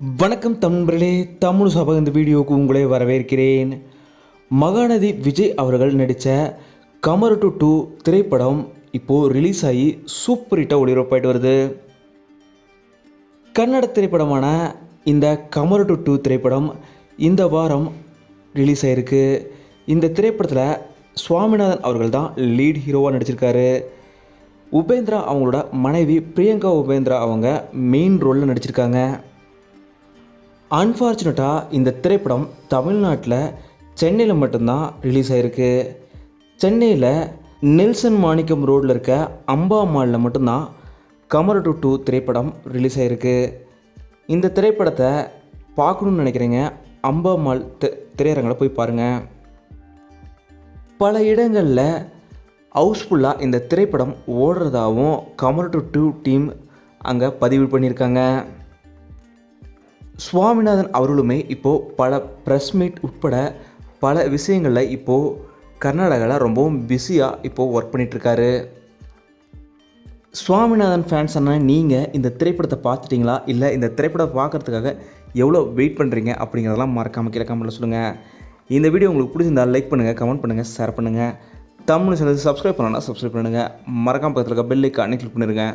வணக்கம் தமிழர்களே தமிழ் சபை இந்த வீடியோவுக்கு உங்களை வரவேற்கிறேன். மகாநதி விஜய் அவர்கள் நடித்த கமர் டு டூ திரைப்படம் இப்போது ரிலீஸ் ஆகி சூப்பர் ஹிட்டாக ஒளிபரப்பாயிட்டு வருது. கன்னட திரைப்படமான இந்த கமர் டு டூ திரைப்படம் இந்த வாரம் ரிலீஸ் ஆகிருக்கு இந்த திரைப்படத்தில் சுவாமிநாதன் அவர்கள் தான் லீட் ஹீரோவாக நடிச்சிருக்காரு. உபேந்திரா அவங்களோட மனைவி பிரியங்கா உபேந்திரா அவங்க மெயின் ரோலில் நடிச்சிருக்காங்க. அன்ஃபார்ச்சுனேட்டாக இந்த திரைப்படம் தமிழ்நாட்டில் சென்னையில் மட்டும்தான் ரிலீஸ் ஆகிருக்கு சென்னையில் நெல்சன் மாணிக்கம் ரோட்டில் இருக்க அம்பா மாலில் மட்டும்தான் கமர் டு டூ திரைப்படம் ரிலீஸ் ஆகிருக்கு இந்த திரைப்படத்தை பார்க்கணுன்னு நினைக்கிறீங்க அம்பா மால் திரையரங்கில் போய் பாருங்கள் பல இடங்களில் ஹவுஸ்ஃபுல்லாக இந்த திரைப்படம் ஓடுறதாகவும் கமர் டு டூ டீம் அங்கே பதிவு பண்ணியிருக்காங்க. சுவாமிநாதன் அவர்களுமே இப்போது பல ப்ரெஸ் மீட் உட்பட பல விஷயங்களில் இப்போது கர்நாடகாவில் ரொம்பவும் பிஸியாக இப்போது ஒர்க் பண்ணிகிட்ருக்காரு சுவாமிநாதன் ஃபேன்ஸ் அண்ணா நீங்கள் இந்த திரைப்படத்தை பார்த்துட்டிங்களா? இல்லை இந்த திரைப்படம் பார்க்குறதுக்காக எவ்வளோ வெயிட் பண்ணுறீங்க அப்படிங்கிறதெல்லாம் மறக்காமல் கீழே கமெண்ட்டில் சொல்லுங்கள் இந்த வீடியோ உங்களுக்கு பிடிச்சிருந்தால் லைக் பண்ணுங்கள் கமெண்ட் பண்ணுங்கள் ஷேர் பண்ணுங்கள் தமிழ் சேனல் சப்ஸ்கிரைப் பண்ணலாம் சப்ஸ்கிரைப் பண்ணுங்கள் மறக்காமல் பக்கத்தில் இருக்க பெல் ஐக்கானே கிளிக் பண்ணிடுங்க